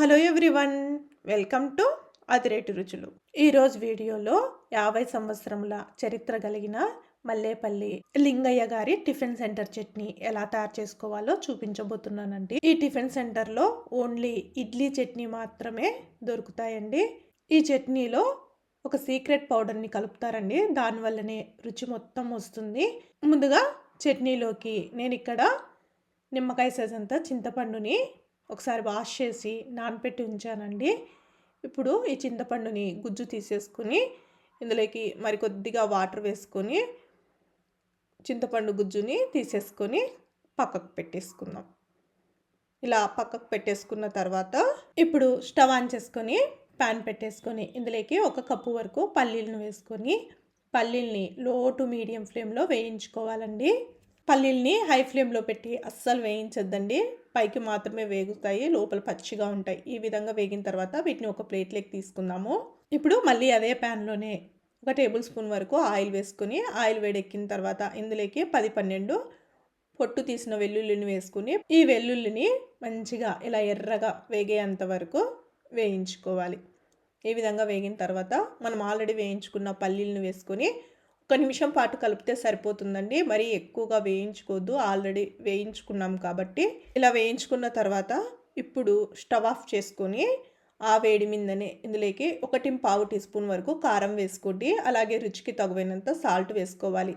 Hello everyone welcome to Adireti Ruchulu. ఈరోజు వీడియోలో యాభై సంవత్సరముల చరిత్ర కలిగిన మల్లేపల్లి లింగయ్య గారి టిఫిన్ సెంటర్ చట్నీ ఎలా తయారు చేసుకోవాలో చూపించబోతున్నానండి. ఈ టిఫిన్ సెంటర్లో ఓన్లీ ఇడ్లీ చట్నీ మాత్రమే దొరుకుతాయండి. ఈ చట్నీలో ఒక సీక్రెట్ పౌడర్ని కలుపుతారండి. దానివల్లనే రుచి మొత్తం వస్తుంది. ముందుగా చట్నీలోకి నేను ఇక్కడ నిమ్మకాయ సైజ్ అంతా చింతపండుని ఒకసారి వాష్ చేసి నానపెట్టి ఉంచానండి. ఇప్పుడు ఈ చింతపండుని గుజ్జు తీసేసుకుని ఇందులోకి మరికొద్దిగా వాటర్ వేసుకొని చింతపండు గుజ్జుని తీసేసుకొని పక్కకు పెట్టేసుకుందాం. ఇలా పక్కకు పెట్టేసుకున్న తర్వాత ఇప్పుడు స్టవ్ ఆన్ చేసుకొని ప్యాన్ పెట్టేసుకొని ఇందులోకి ఒక కప్పు వరకు పల్లీలను వేసుకొని పల్లీల్ని లో టు మీడియం ఫ్లేమ్లో వేయించుకోవాలండి. పల్లీల్ని హై ఫ్లేమ్లో పెట్టి అస్సలు వేయించద్దండి. పైకి మాత్రమే వేగుతాయి లోపల పచ్చిగా ఉంటాయి. ఈ విధంగా వేగిన తర్వాత వీటిని ఒక ప్లేట్లోకి తీసుకుందాము. ఇప్పుడు మళ్ళీ అదే ప్యాన్లోనే ఒక టేబుల్ స్పూన్ వరకు ఆయిల్ వేసుకుని ఆయిల్ వేడెక్కిన తర్వాత ఇందులోకి పది పన్నెండు పొట్టు తీసిన వెల్లుల్లిని వేసుకుని ఈ వెల్లుల్లిని మంచిగా ఇలా ఎర్రగా వేగేంత వరకు వేయించుకోవాలి. ఈ విధంగా వేగిన తర్వాత మనం ఆల్రెడీ వేయించుకున్న పల్లీలను వేసుకొని ఒక నిమిషం పాటు కలిపితే సరిపోతుందండి. మరి ఎక్కువగా వేయించుకోవద్దు. ఆల్రెడీ వేయించుకున్నాం కాబట్టి ఇలా వేయించుకున్న తర్వాత ఇప్పుడు స్టవ్ ఆఫ్ చేసుకొని ఆ వేడి మీదనే ఇందులోకి ఒకటి పావు టీ స్పూన్ వరకు కారం వేసుకోండి. అలాగే రుచికి తగువైనంత సాల్ట్ వేసుకోవాలి.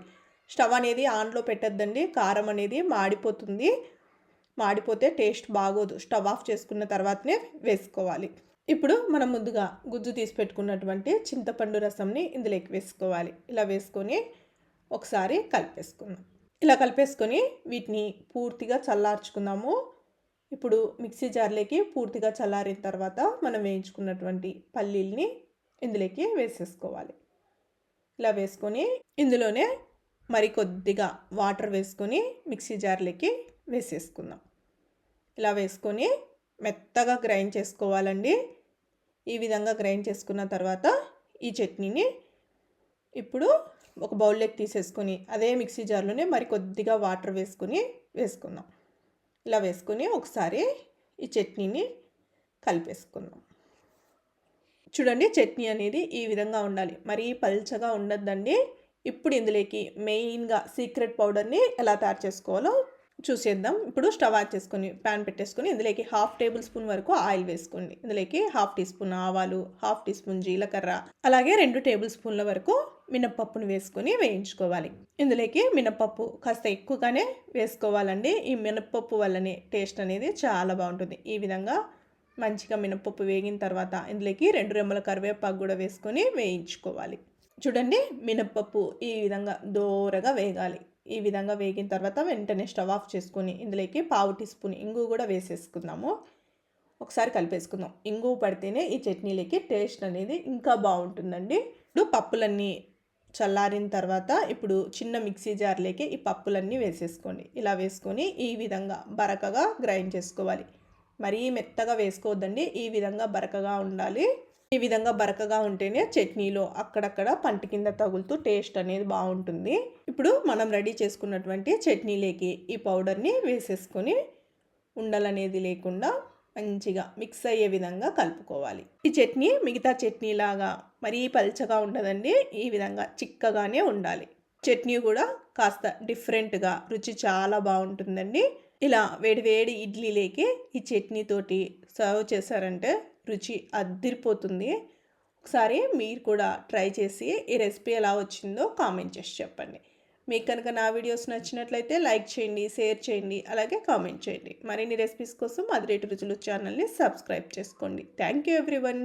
స్టవ్ అనేది ఆన్లో పెట్టద్దండి. కారం అనేది మాడిపోతుంది. మాడిపోతే టేస్ట్ బాగోదు. స్టవ్ ఆఫ్ చేసుకున్న తర్వాతనే వేసుకోవాలి. ఇప్పుడు మనం ముందుగా గుజ్జు తీసి పెట్టుకున్నటువంటి చింతపండు రసంని ఇందులోకి వేసుకోవాలి. ఇలా వేసుకొని ఒకసారి కలిపేసుకుందాం. ఇలా కలిపేసుకొని వీటిని పూర్తిగా చల్లార్చుకుందాము. ఇప్పుడు మిక్సీ జార్లోకి పూర్తిగా చల్లారిన తర్వాత మనం వేయించుకున్నటువంటి పల్లీల్ని ఇందులోకి వేసేసుకోవాలి. ఇలా వేసుకొని ఇందులోనే మరి కొద్దిగా వాటర్ వేసుకొని మిక్సీ జార్లోకి వేసేసుకుందాం. ఇలా వేసుకొని మెత్తగా గ్రైండ్ చేసుకోవాలండి. ఈ విధంగా గ్రైండ్ చేసుకున్న తర్వాత ఈ చట్నీని ఇప్పుడు ఒక బౌల్లోకి తీసేసుకొని అదే మిక్సీ జార్లోనే మరి కొద్దిగా వాటర్ వేసుకొని వేసుకుందాం. ఇలా వేసుకొని ఒకసారి ఈ చట్నీని కలిపేసుకుందాం. చూడండి చట్నీ అనేది ఈ విధంగా ఉండాలి. మరీ పల్చగా ఉండద్దండి. ఇప్పుడు ఇందులోకి మెయిన్గా సీక్రెట్ పౌడర్ని ఎలా తయారు చేసుకోవాలో చూసేద్దాం. ఇప్పుడు స్టవ్ ఆన్ చేసుకొని ప్యాన్ పెట్టేసుకొని ఇందులోకి హాఫ్ టేబుల్ స్పూన్ వరకు ఆయిల్ వేసుకోండి. ఇందులోకి హాఫ్ టీ స్పూన్ ఆవాలు హాఫ్ టీ స్పూన్ జీలకర్ర అలాగే రెండు టేబుల్ స్పూన్ల వరకు మినప్పప్పును వేసుకొని వేయించుకోవాలి. ఇందులోకి మినప్పప్పు కాస్త ఎక్కువగానే వేసుకోవాలండి. ఈ మినప్పప్పు వల్లనే టేస్ట్ అనేది చాలా బాగుంటుంది. ఈ విధంగా మంచిగా మినప్పప్పు వేగిన తర్వాత ఇందులోకి రెండు రెమ్మల కరివేపాకు కూడా వేసుకొని వేయించుకోవాలి. చూడండి మినప్పప్పు ఈ విధంగా దోరగా వేగాలి. ఈ విధంగా వేగిన తర్వాత వెంటనే స్టవ్ ఆఫ్ చేసుకుని ఇందులోకి పావు టీ స్పూన్ ఇంగు కూడా వేసేసుకుందాము. ఒకసారి కలిపేసుకుందాం. ఇంగు పడితేనే ఈ చట్నీలకి టేస్ట్ అనేది ఇంకా బాగుంటుందండి. ఇప్పుడు పప్పులన్నీ చల్లారిన తర్వాత ఇప్పుడు చిన్న మిక్సీ జార్లోకి ఈ పప్పులన్నీ వేసేసుకోండి. ఇలా వేసుకొని ఈ విధంగా బరకగా గ్రైండ్ చేసుకోవాలి. మరీ మెత్తగా వేసుకోవద్దండి. ఈ విధంగా బరకగా ఉండాలి. ఈ విధంగా బరకగా ఉంటేనే చట్నీలో అక్కడక్కడ పంట కింద తగులుతూ టేస్ట్ అనేది బాగుంటుంది. ఇప్పుడు మనం రెడీ చేసుకున్నటువంటి చట్నీలోకి ఈ పౌడర్ని వేసేసుకొని ఉండలనేది లేకుండా మంచిగా మిక్స్ అయ్యే విధంగా కలుపుకోవాలి. ఈ చట్నీ మిగతా చట్నీ లాగా మరీ పల్చగా ఉండదండి ఈ విధంగా చిక్కగానే ఉండాలి. చట్నీ కూడా కాస్త డిఫరెంట్గా రుచి చాలా బాగుంటుందండి. ఇలా వేడివేడి ఇడ్లీలేకి ఈ చట్నీతోటి సర్వ్ చేశారంటే రుచి అద్దిరిపోతుంది. ఒకసారి మీరు కూడా ట్రై చేసి ఈ రెసిపీ ఎలా వచ్చిందో కామెంట్ చేసి చెప్పండి. మీకు కనుక నా వీడియోస్ నచ్చినట్లయితే లైక్ చేయండి షేర్ చేయండి అలాగే కామెంట్ చేయండి. మరిన్ని రెసిపీస్ కోసం అదిరేటు రుచులు ఛానల్ని సబ్స్క్రైబ్ చేసుకోండి. Thank you everyone.